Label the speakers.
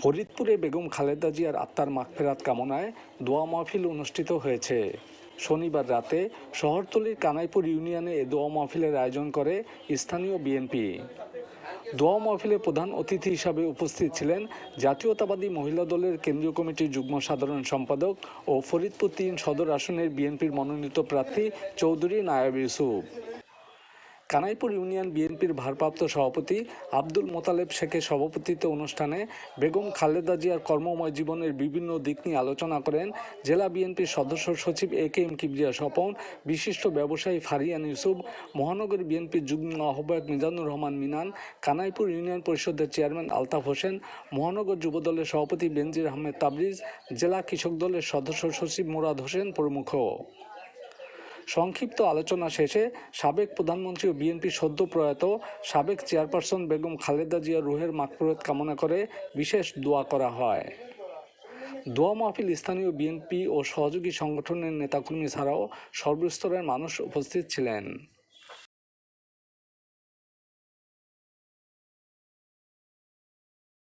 Speaker 1: ফরিদপুরে বেগম খালেদা জিয়ার আত্মার মাগফেরাত কামনায় দোয়া মাহফিল অনুষ্ঠিত হয়েছে। শনিবার রাতে শহরতলির কানাইপুর ইউনিয়নে এ দোয়া মাহফিলের আয়োজন করে স্থানীয় বিএনপি। দোয়া মাহফিলে প্রধান অতিথি হিসাবে উপস্থিত ছিলেন জাতীয়তাবাদী মহিলা দলের কেন্দ্রীয় কমিটির যুগ্ম সাধারণ সম্পাদক ও ফরিদপুর তিন সদর আসনের বিএনপির মনোনীত প্রার্থী চৌধুরী নায়াব ইউসুফ। কানাইপুর ইউনিয়ন বিএনপির ভারপ্রাপ্ত সভাপতি আব্দুল মোতালেব শেখের সভাপতিত্ব অনুষ্ঠানে বেগম খালেদা জিয়ার কর্মময় জীবনের বিভিন্ন দিক নিয়ে আলোচনা করেন জেলা বিএনপির সদস্য সচিব A K M Kibria Swapan, বিশিষ্ট ব্যবসায়ী ফারিয়ান ইউসুফ, মহানগর বিএনপির যুগ্ম আহ্বায়ক মিজানুর রহমান মিনান, কানাইপুর ইউনিয়ন পরিষদের চেয়ারম্যান আলতাফ হোসেন, মহানগর যুবদলের সভাপতি বেনজির আহমেদ তাবরিজ, জেলা কৃষক দলের সদস্য সচিব মুরাদ হোসেন প্রমুখ। সংক্ষিপ্ত আলোচনা শেষে সাবেক প্রধানমন্ত্রী ও বিএনপি সদ্য প্রয়াত সাবেক চেয়ারপারসন বেগম খালেদা জিয়া রুহের মাগফিরাত কামনা করে বিশেষ দোয়া করা হয়। দোয়া মাহফিল স্থানীয় বিএনপি ও সহযোগী সংগঠনের নেতাকর্মী ছাড়াও সর্বস্তরের মানুষ উপস্থিত ছিলেন।